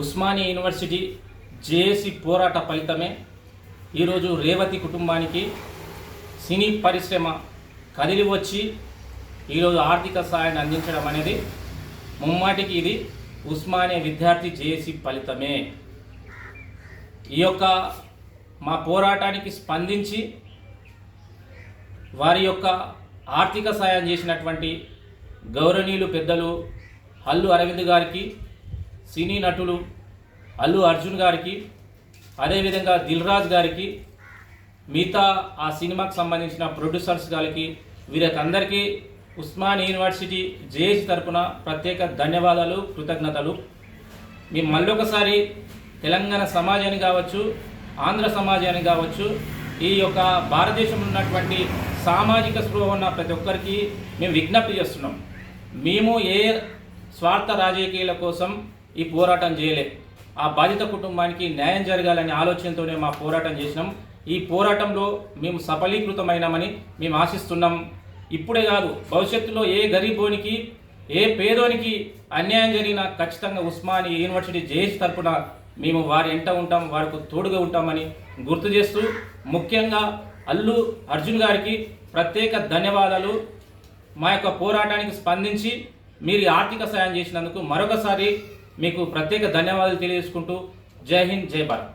Osmania university JAC పోరాట ఫలితమే. ఈరోజు రేవతి కుటుంబానికి సినీ పరిశ్రమ కదిలి వచ్చి ఈరోజు ఆర్థిక సహాయాన్ని అందించడం అనేది ముమ్మాటికి ఇది ఉస్మానియా విద్యార్థి జేఏసీ ఫలితమే. ఈ యొక్క మా పోరాటానికి స్పందించి వారి యొక్క ఆర్థిక సాయం చేసినటువంటి గౌరవనీయులు పెద్దలు అల్లు అరవింద్ గారికి సినీ నటులు అల్లు అర్జున్ గారికి అదేవిధంగా దిల్రాజ్ గారికి మిగతా ఆ సినిమాకు సంబంధించిన ప్రొడ్యూసర్స్ గారికి వీరికి ఉస్మాన్ యూనివర్సిటీ జేఏసీ తరపున ప్రత్యేక ధన్యవాదాలు కృతజ్ఞతలు. మేము మళ్ళొకసారి తెలంగాణ సమాజాన్ని కావచ్చు ఆంధ్ర సమాజాన్ని కావచ్చు ఈ యొక్క భారతదేశంలో ఉన్నటువంటి సామాజిక స్పృహ ఉన్న ప్రతి ఒక్కరికి మేము విజ్ఞప్తి చేస్తున్నాం. మేము ఏ స్వార్థ రాజకీయాల కోసం ఈ పోరాటం చేయలే. ఆ బాధిత కుటుంబానికి న్యాయం జరగాలనే ఆలోచనతోనే మా పోరాటం చేసినాం. ఈ పోరాటంలో మేము సఫలీకృతమైనామని మేము ఆశిస్తున్నాం. ఇప్పుడే కాదు భవిష్యత్తులో ఏ గరీబోనికి ఏ పేదోనికి అన్యాయం జరిగినా ఖచ్చితంగా ఉస్మాని యూనివర్సిటీ జేఏసీ తరపున మేము వారి ఎంట ఉంటాం వారికి తోడుగా ఉంటామని గుర్తు చేస్తూ ముఖ్యంగా అల్లు అర్జున్ గారికి ప్రత్యేక ధన్యవాదాలు. మా యొక్క పోరాటానికి స్పందించి మీరు ఆర్థిక సాయం చేసినందుకు మరొకసారి మీకు ప్రత్యేక ధన్యవాదాలు తెలియజేసుకుంటూ జై హింద్ జై భారత్.